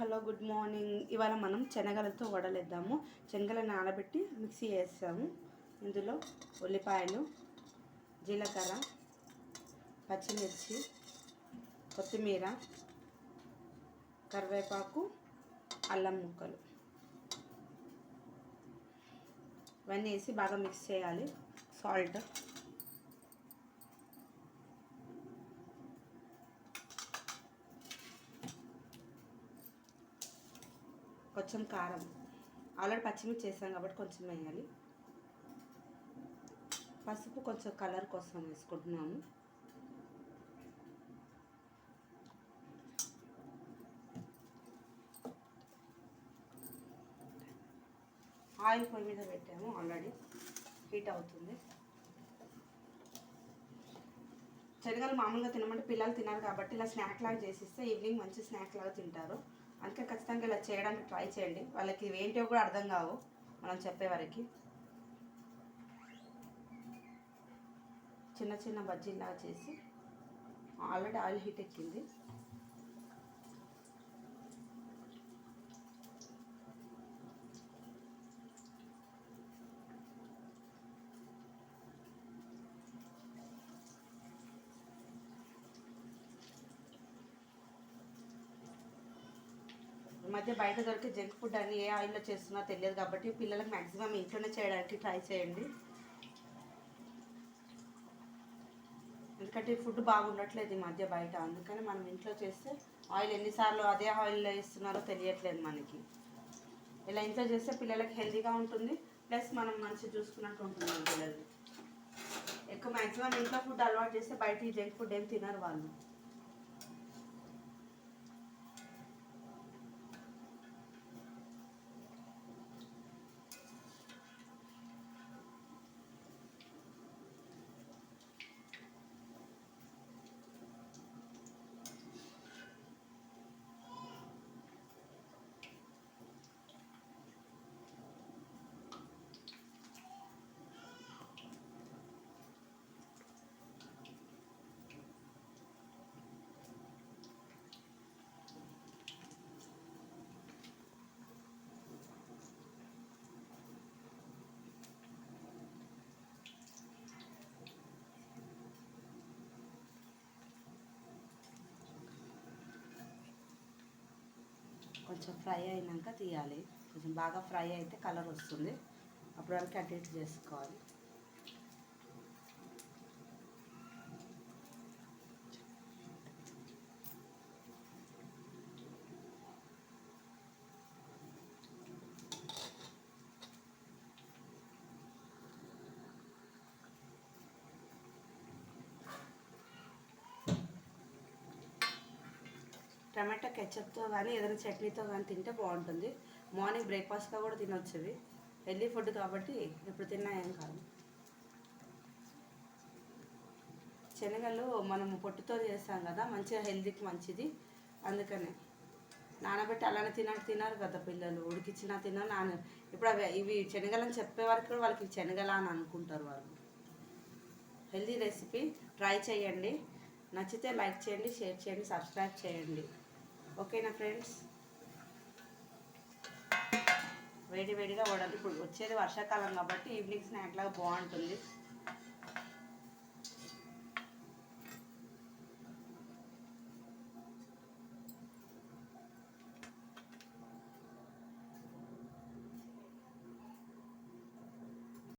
Hello good morning. ఇవాళ మనం శనగలతో వడలేద్దాము. శనగలు నానబెట్టి మిక్సీ వేస్తాము ఇందులో ఉల్లిపాయలు జీలకర్ర పచ్చిమిర్చి కొత్తిమీర కరివేపాకు అల్లం ముక్కలు. ఇవన్నీ వేసి బాగా మిక్స్ చేయాలి. సాల్ట్. కొంచెం కారం. ఆల్రెడీ పచ్చిమిర్చి చేసాం కాబట్టి కొంచెం వేయాలి. పసుపు కొంచెం కలర్ కోసం వేసుకుంటున్నాము. ఆయిల్ పొయ్యి మీద పెట్టాము ఆల్రెడీ. హీట్ అవుతుంది. శనగలు మామూలుగా తినమంటే పిల్లలు తినాలి కాబట్టి ఇలా స్నాక్ లాగా చేసిస్తే ఈవినింగ్ మంచి స్నాక్ లాగా తింటారు. అందుకే ఖచ్చితంగా ఇలా చేయడానికి ట్రై చేయండి. వాళ్ళకి ఏంటో కూడా అర్థం కావు. మనం చెప్పే వరకు. చిన్న చిన్న బజ్జీలాగా చేసి ఆల్రెడీ ఆయిల్ హీట్ ఎక్కింది. మధ్య బయట దొరికే జంక్ ఫుడ్ అని ఏ ఆయిల్లో చేస్తున్నా తెలియదు కాబట్టి పిల్లలకు మ్యాక్సిమం ఇంట్లోనే చేయడానికి ట్రై చేయండి. ఎందుకంటే ఫుడ్ బాగుండట్లేదు ఈ మధ్య బయట. అందుకని మనం ఇంట్లో చేస్తే ఆయిల్ ఎన్నిసార్లు అదే ఆయిల్లో వేస్తున్నారో తెలియట్లేదు మనకి. ఇలా ఇంట్లో చేస్తే పిల్లలకి హెల్తీగా ఉంటుంది. ప్లస్ మనం మంచిగా చూసుకున్నట్టు ఉంటుంది పిల్లలు. ఎక్కువ మ్యాక్సిమం ఇంట్లో ఫుడ్ అలవాటు చేస్తే బయట ఈ జంక్ ఫుడ్ ఏం తినరు వాళ్ళు. కొంచెం ఫ్రై అయినాక తీయాలి. కొంచెం బాగా ఫ్రై అయితే కలర్ వస్తుంది. అప్పుడు వరకు అటు ఇటు చేసుకోవాలి. టమాటా కెచప్తో కానీ ఏదైనా చట్నీతో కానీ తింటే బాగుంటుంది. మార్నింగ్ బ్రేక్ఫాస్ట్గా కూడా తినొచ్చు ఇవి హెల్దీ ఫుడ్ కాబట్టి ఎప్పుడు తిన్నా ఏం కాదు. శనగలు మనం పొట్టుతో చేస్తాం కదా మంచిగా హెల్దీకి మంచిది. అందుకనే నానబెట్టి అలానే తినట్టు తినారు కదా పిల్లలు. ఉడికిచ్చినా తిన్నా నాన్న ఇప్పుడు అవి ఇవి శనగలని చెప్పే వరకు కూడా వాళ్ళకి శనగల అని అనుకుంటారు వాళ్ళు. హెల్దీ రెసిపీ ట్రై చేయండి. నచ్చితే లైక్ చేయండి షేర్ చేయండి సబ్స్క్రైబ్ చేయండి. ఓకేనా ఫ్రెండ్స్? వేడి వేడిగా వడలు. ఇప్పుడు వచ్చేది వర్షాకాలం కాబట్టి ఈవినింగ్ స్నాక్ లాగా బాగుంటుంది.